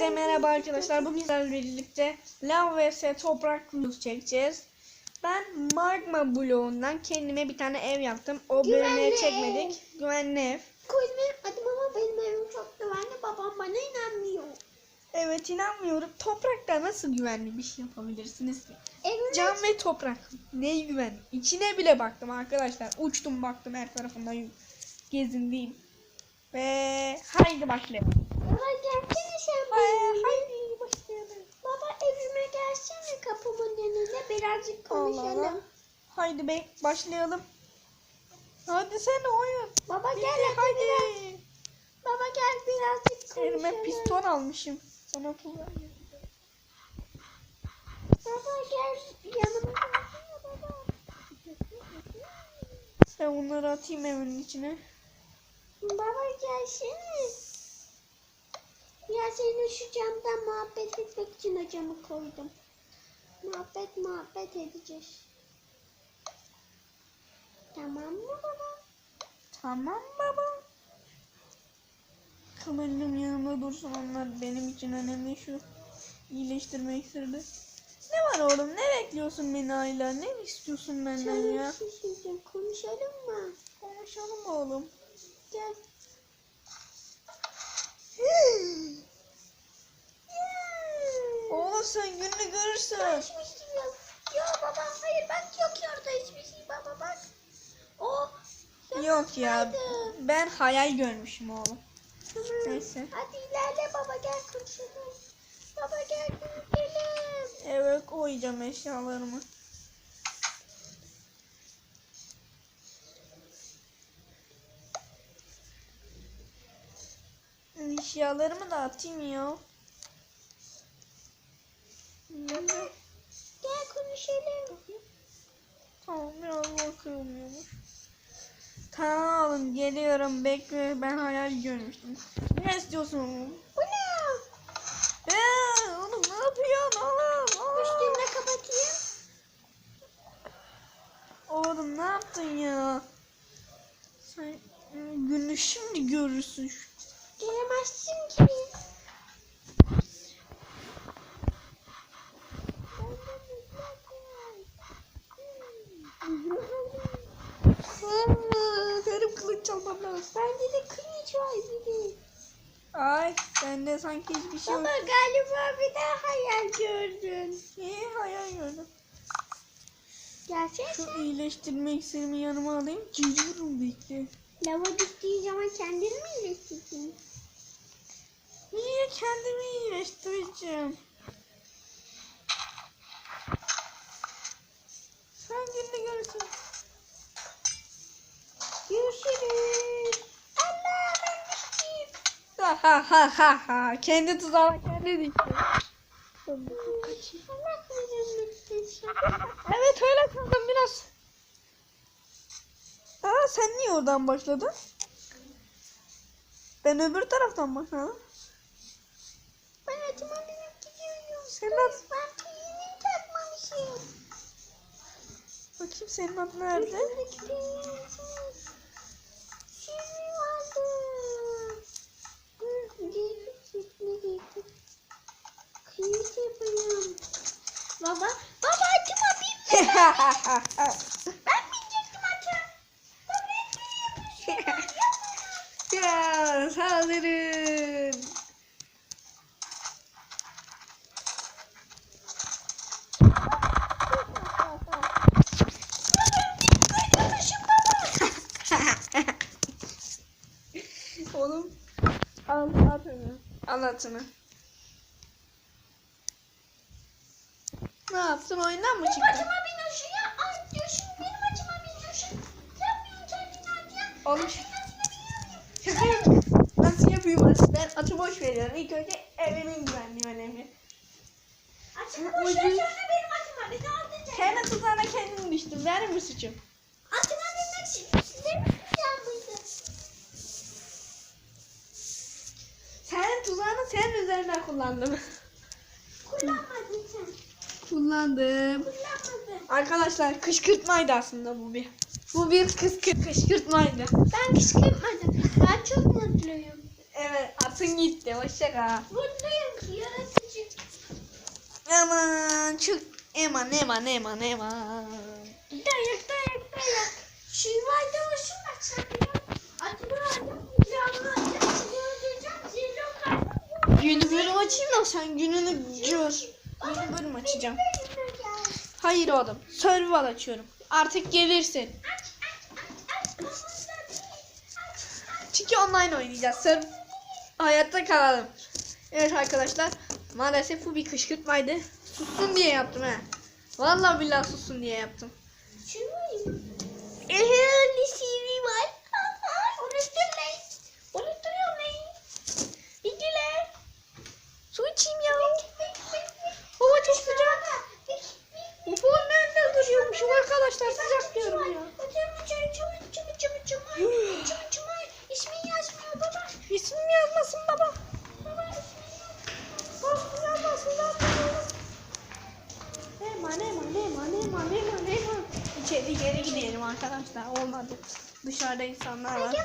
Hepinize merhaba arkadaşlar. Bugün sizlerle birlikte lav vs toprak videosu çekeceğiz. Ben magma bloğundan kendime bir tane ev yaptım. O Güvenli bölümleri ev. çekmedik. Güvenli ev. Koyun benim adım ama benim evim çok güvenli. Babam bana inanmıyor. Evet inanmıyorum. Toprakta nasıl güvenli bir şey yapabilirsiniz ki? Evim Cam ve toprak. Ne güvenli. İçine bile baktım arkadaşlar. Uçtum baktım her tarafından gezindim. Ve haydi başlayalım. Sen Hay- benim. Haydi başlayalım. Baba evime gelsene kapımın önüne birazcık konuşalım. Allah. Haydi be başlayalım. Hadi sen oyun. Baba Bitti, gel hadi. biraz-. Baba gel birazcık konuşalım. Elime piston almışım. Sana pul Baba gel yanıma gelsene baba. Ben bunları atayım evin içine. Baba gelsene. Ya seni şu camdan muhabbet etmek için o camı koydum. Muhabbet muhabbet edeceğiz. Tamam mı baba? Tamam baba. Kameranın yanında dursun onlar benim için önemli şu iyileştirme iksirdi. Ne var oğlum ne bekliyorsun beni Ayla? Ne istiyorsun benden Sana ya? bir şey söyleyeceğim. Konuşalım mı? Konuşalım oğlum. Gel. Oğlum sen gününü görürsün. Ben hiçbir şey yok. Ya baba hayır bak yok ya orada hiçbir şey baba bak. O. Yok ya. Ben hayal görmüşüm oğlum. Neyse. Hadi ilerle baba gel konuşalım. Baba gel konuşalım. Eve koyacağım eşyalarımı. Eşyalarımı da atayım ya. Gel konuşalım. Tamam biraz zor kırılmıyormuş. Tamam geliyorum bekle ben hayal görmüştüm. Ne istiyorsun oğlum? Bu ne? Eee oğlum ne yapıyorsun oğlum? Üstünü Oğlum, de kapatayım. oğlum ne yaptın ya? Sen ıı, günü şimdi görürsün. Gelemezsin ki. Benim kılıç çalmam lazım. Bende de kılıç var de. Ay bende sanki hiçbir şey yok. Baba galiba bir daha hayal gördün. İyi hayal gördüm. Gerçek Şu iyileştirme iksirimi yanıma alayım. Geliyorum bekle. Lava düştüğü zaman kendini mi iyileştirdin? Niye kendimi iyileştireceğim? Sen gününü görürsün. Görüşürüz. Allah ben düştüm. Ha ha ha ha. Kendi tuzağına kendi dikti. Evet öyle kaldım biraz. Aa sen niye oradan başladın? Ben öbür taraftan başladım. Ben atıma binip gidiyorum. Ben peynirini takmamışım. Bakayım senin adın nerede? Ben binecektim yapıyorsun? ya saldırın. Oğlum al atını. Al atını. Ne yaptın oyundan mı çıktın? açıma biniyorsun ya. Ay diyorsun benim açıma biniyorsun. Yapmıyorsun kendini hadi ya. Oğlum şaka Nasıl yapayım aslında? Ben atı boş veriyorum. İlk önce evimin güvenliği önemli. Açımı boş ver benim açıma bin. Ne oldu Kendi tuzağına kendin düştün. Benim mi suçum? Açıma binmek için benim yapmışsın. Sen tuzağını senin üzerinden kullandın. Kullanmadın sen. Kullandım. Kullanmadın. Arkadaşlar kışkırtmaydı aslında bu bir. Bu bir kıskır kışkırtmaydı. Ben kışkırtmadım. Ben çok mutluyum. Evet atın gitti. Hoşça kal. Mutluyum ki yaratıcı. Aman çok eman eman eman eman. Dayak dayak dayak. Acaba canlı öldüreceğim. Zillo kaldım. Yeni bölüm açayım da sen gününü gör. Yeni bölüm açacağım. Hayır oğlum. Survival açıyorum. Artık gelirsin. Çünkü online oynayacağız. Sırf hayatta kalalım. Evet arkadaşlar. Maalesef bu bir kışkırtmaydı. Sussun diye yaptım he. Vallahi billahi sussun diye yaptım. Ehe, CV var. Unutturmayın. Unutturmayın. İlgiler. Su içeyim ya. Hava çok sıcak. Bu duruyormuşum arkadaşlar sıcak diyorum ya. İsmim yazmasın baba. Baba yazmasın baba. Eman eman eman eman eman eman. İçeri geri gidelim arkadaşlar olmadı. Dışarıda insanlar var.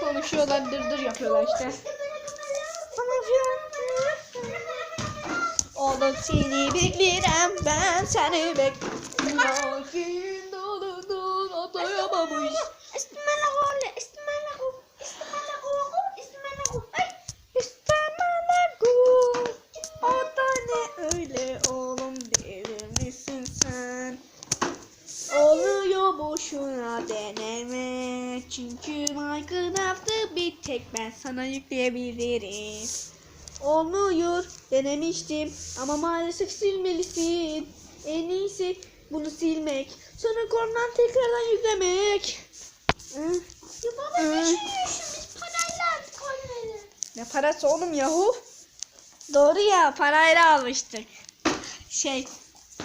Konuşuyorlar dırdır yapıyorlar işte. Falan filan. Oğlum seni beklerim ben seni beklerim. Lakin dalından atlayamamış. İstemele istemele istemele ay İstemele O da ne öyle oğlum deli misin sen? Oluyor boşuna deneme. Çünkü Minecraft'ı bir tek ben sana yükleyebilirim. Olmuyor denemiştim ama maalesef silmelisin. En iyisi bunu silmek sonra korndan tekrardan yüklemek Hı? Ya baba ne düşünüyorsun biz parayla koymayalım. Ne parası oğlum yahu? Doğru ya parayla almıştık. Şey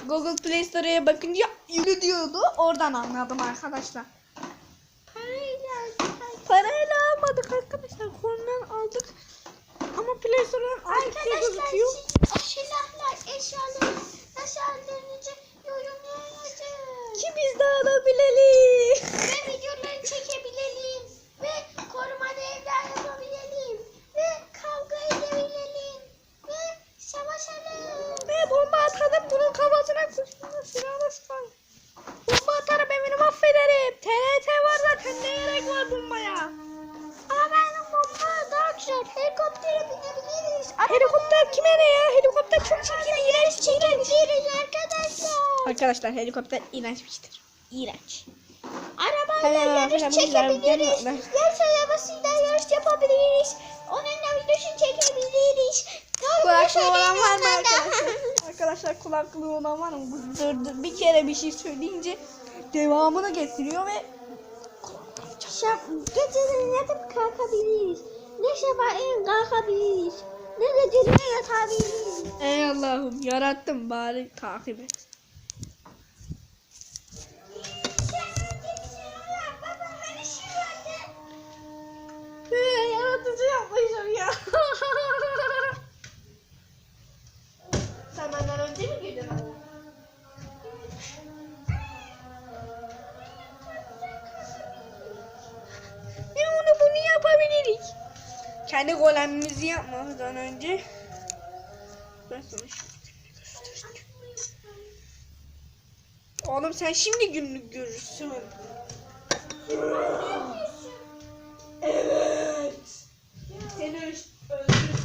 Google Play Store'ya bakınca yürü diyordu. Oradan anladım arkadaşlar. Parayla Parayla almadık arkadaşlar. Korndan aldık. Ama Play Store'dan aldık diye Arkadaşlar gözüküyor. o silahlar eşyaları nasıl aldığınızı yorumlara yazın. Ki biz de alabilelim. Ve videoları çekebilelim. Ve korumada evler yapabilelim. Ve kavga edebilelim. Ve savaşalım. Ve bomba atalım bunun kafasına kuşuna silahla sıkalım. Bomba atarım evini mahvederim. TRT var zaten ne gerek var bombaya. Ama benim bomba daha güzel. Helikoptere binebiliriz. Helikopter kime ne ya? Helikopter çok çirkin, iğrenç, iğrenç. Çekebiliriz arkadaşlar. Helikopter iğrençmiştir. İğrenç. Arabayla Helal, yarış çekebiliriz. helal. Yarış arabasıyla yarış yapabiliriz. Onunla videosunu çekebiliriz. Kulaklığı olan var mı arkadaşlar? Arkadaşlar kulaklığı olan var mı? Bu dır dır bir kere bir şey söyleyince devamını getiriyor ve Şap, geceleri yatıp kalkabiliriz. Ne sabahleyin kalkabiliriz. Ne geceleri yatabiliriz. Ey Allah'ım yarattım bari takip et. Yaratıcı yapmışım ya. Sen benden önce mi girdin? E onu bunu yapabiliriz. Kendi golemimizi yapmadan önce ben sana. Oğlum sen şimdi günlük görürsün. Evet. Seni öldürüp eşyalı yapacağım. Seni yaramaz. Çocuk kötü kötü. Oh. Oh. Oh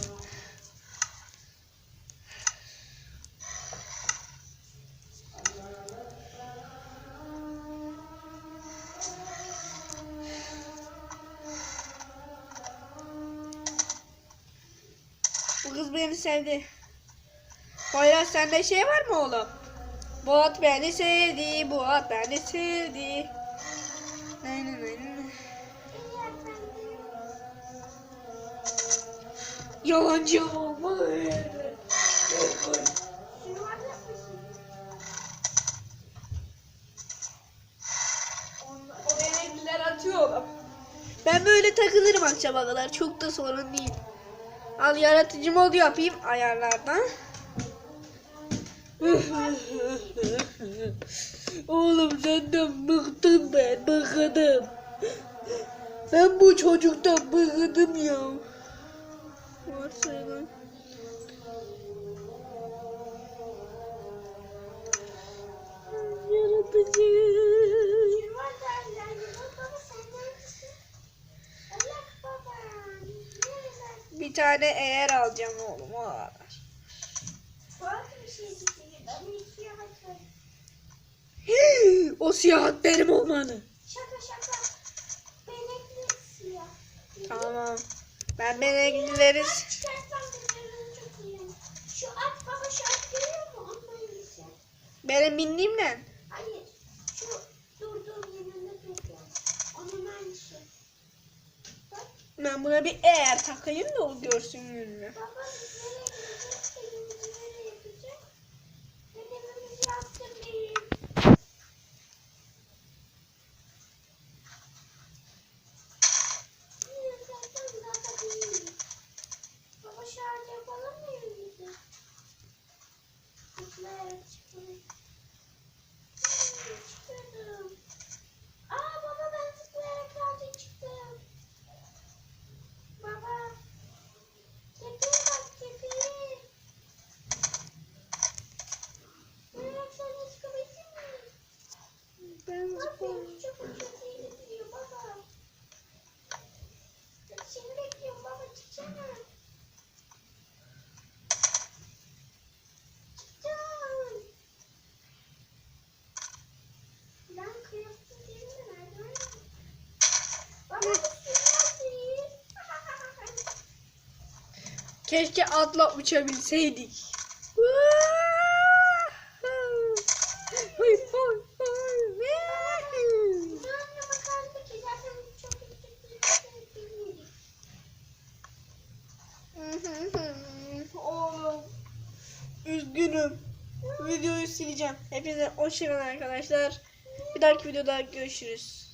beni sevdi. Poyraz sende şey var mı oğlum? Bu at beni sevdi, bu at beni sevdi. Aynen aynen. Yalancı olma. böyle takılırım akşama kadar. Çok da sorun değil. Al yaratıcı mod yapayım ayarlardan. Oğlum senden bıktım ben bıktım. Ben bu çocuktan bıktım ya. Varsayalım. Yaratıcı. Var derler. Baba sen neredesin? Allah baba. Neredesin? Bir tane eğer alacağım oğlum. o kadar. O siyah benim olmalı. Şaka şaka. Benekli siyah. Tamam. Ben beneklileri... Ben çıkarsam bunların çok iyi. Şu at baba şu at görüyor musun? Onun iyisi. Benim bindiğimle. Hayır. Şu durduğum yanında duruyor. Onun aynısı. Bak Ben buna bir eğer takayım da o görsün gününü. baba biz nereye gideceğiz? Evimizi nereye yapacağız? Ben evimizi yaptırmayayım. Yine zaten zaten değil. Baba şu an yapalım mı evimizi? Zıplayarak çıkalım. Hmm, Çıkıyordum. Aa baba ben zıplayarak sadece çıktım. Baba. Tepeye bak tepeye. Merak sana çıkabildin mi? Ben Bak benimki çok uçuk iyi gidiyor baba. Seni bekliyorum baba çıksana. Çıktım. Ben kıyafetim değil mi? Merdiven mi? Baba bu siyah değil. Keşke atla uçabilseydik. Hay, hay, hay. Anne bakardı ki zaten çok uçuk bir şey bilmedik. Oğlum. Üzgünüm. Videoyu sileceğim. Hepinize hoşçakalın arkadaşlar. Bir dahaki videoda görüşürüz.